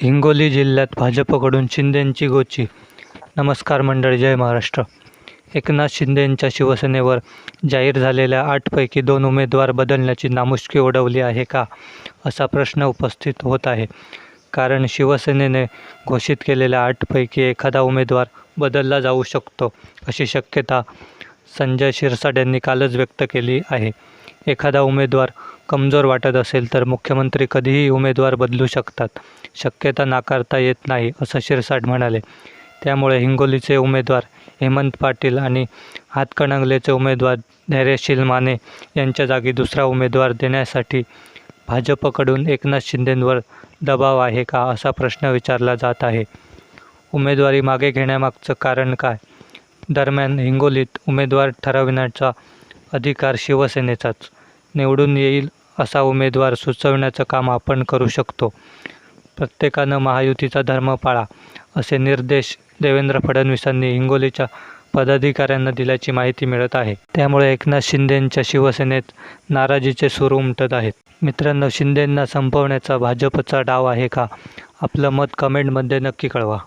हिंगोली जिल्ह्यात भाजपकडून शिंदेंची गोची. नमस्कार मंडळी जय महाराष्ट्र. एकनाथ शिंदेंच्या शिवसेनेवर जाहीर झालेल्या आठपैकी दोन उमेदवार बदलण्याची नामुष्की ओढवली आहे का असा प्रश्न उपस्थित होत आहे. कारण शिवसेनेने घोषित केलेल्या आठपैकी एखादा उमेदवार बदलला जाऊ शकतो अशी शक्यता संजय शिरसाट यांनी कालच व्यक्त केली आहे. एखादा उमेदवार कमजोर वाटत असेल तर मुख्यमंत्री कधीही उमेदवार बदलू शकतात. शक्यता नाकारता येत नाही असं शिरसाट म्हणाले. त्यामुळे हिंगोलीचे उमेदवार हेमंत पाटील आणि हातकणंगलेचे उमेदवार धैर्यशील माने यांच्या जागी दुसरा उमेदवार देण्यासाठी भाजपकडून एकनाथ शिंदेंवर दबाव आहे का असा प्रश्न विचारला जात आहे. उमेदवारी मागे घेण्यामागचं कारण काय? दरम्यान हिंगोलीत उमेदवार ठरविण्याचा अधिकार शिवसेनेचाच. निवडून येईल असा उमेदवार सुचवण्याचं काम आपण करू शकतो. प्रत्येकानं महायुतीचा धर्म पाळा असे निर्देश देवेंद्र फडणवीसांनी हिंगोलीच्या पदाधिकाऱ्यांना दिल्याची माहिती मिळत आहे. त्यामुळे एकनाथ शिंदेंच्या शिवसेनेत नाराजीचे सूर उमटत आहेत. मित्रांनो शिंदेंना संपवण्याचा भाजपचा डाव आहे का? आपलं मत कमेंटमध्ये नक्की कळवा.